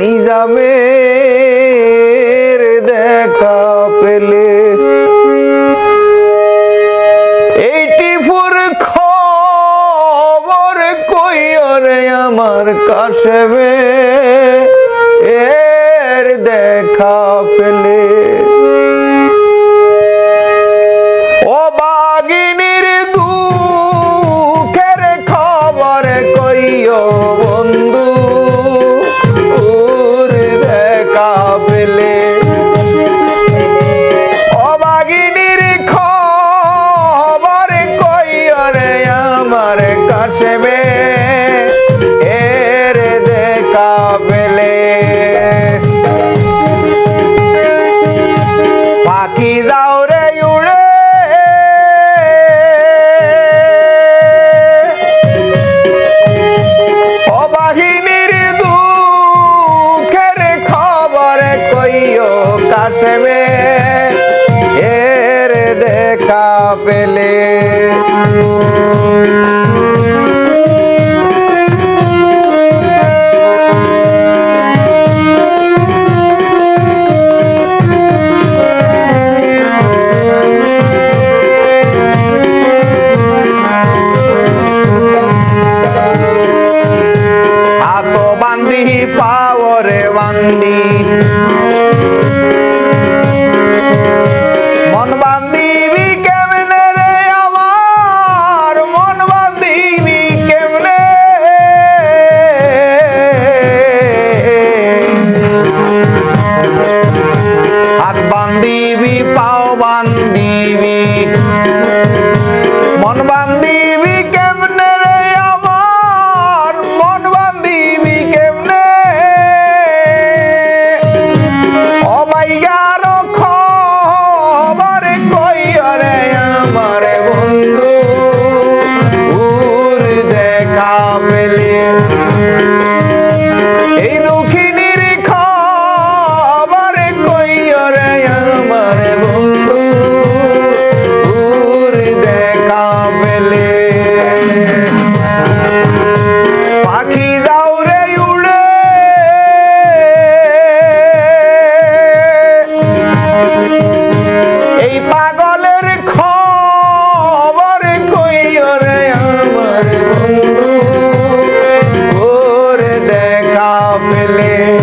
নিজামের দেখা পেলে। এইটি ফুর খবর কইরে আমার কাছে এর দেখা পেলে। আমার Thank you. বান্ধিবি পাও বান্ধিবি মন বান্ধিবি Yeah.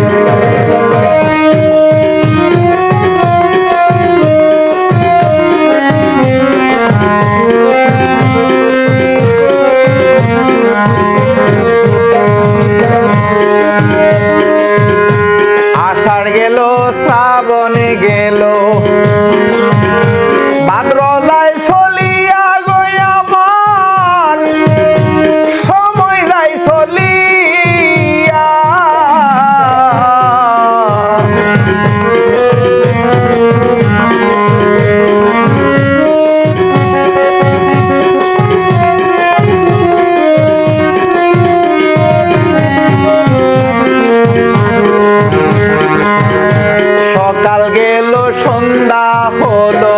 হলো।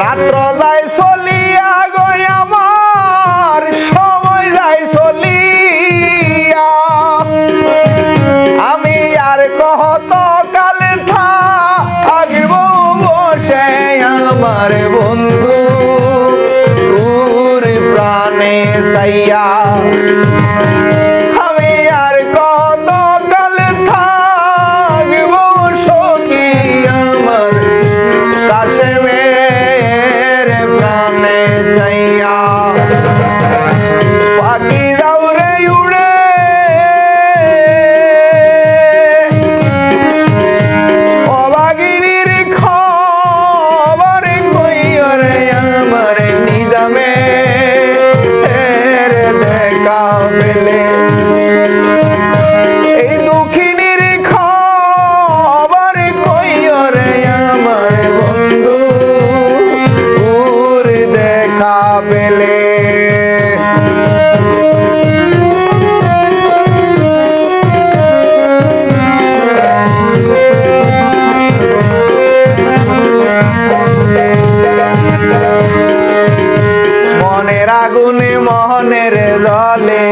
রাত্র যায় চলিয়া গই আমার, সময় যায় চলিয়া। আমি আর কহত কালে থাকব বসে আমার বন্ধু? প্রাণে সাইয়া চাইয়া পাখি দাও রে উড়ে। অবাগিনীর খবর কইয় রে আমার নিজামে? দেখা পেলে। এই দুঃখী গেলে। মনের আগুনে মোহনের জলে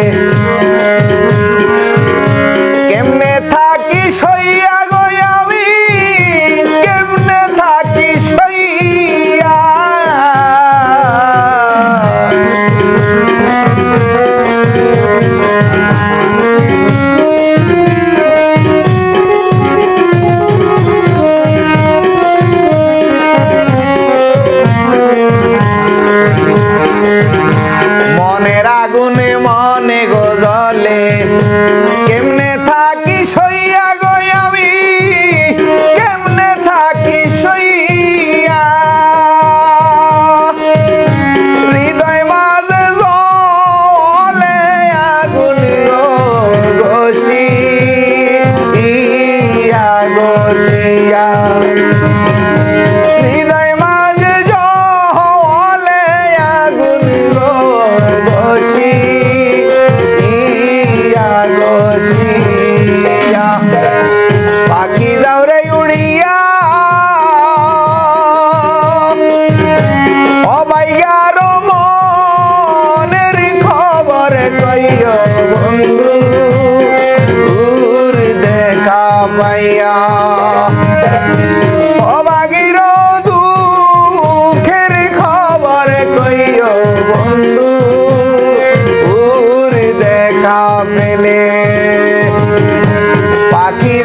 দিয়া গই আমি, কেমনে থাকি সইয়া? হৃদয় মাঝে জলে আগুন গসি ইয়া গসিয়া হৃদয় মাঝে জলে আগুন গসি ইয়া গসিয়া বন্ধু দেখা পাইয়া। অবাগির দুঃখের খবর কইও বন্ধু দেখা পেলে পাখি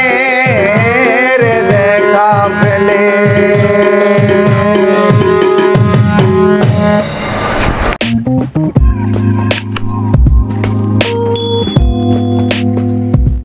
Yeah.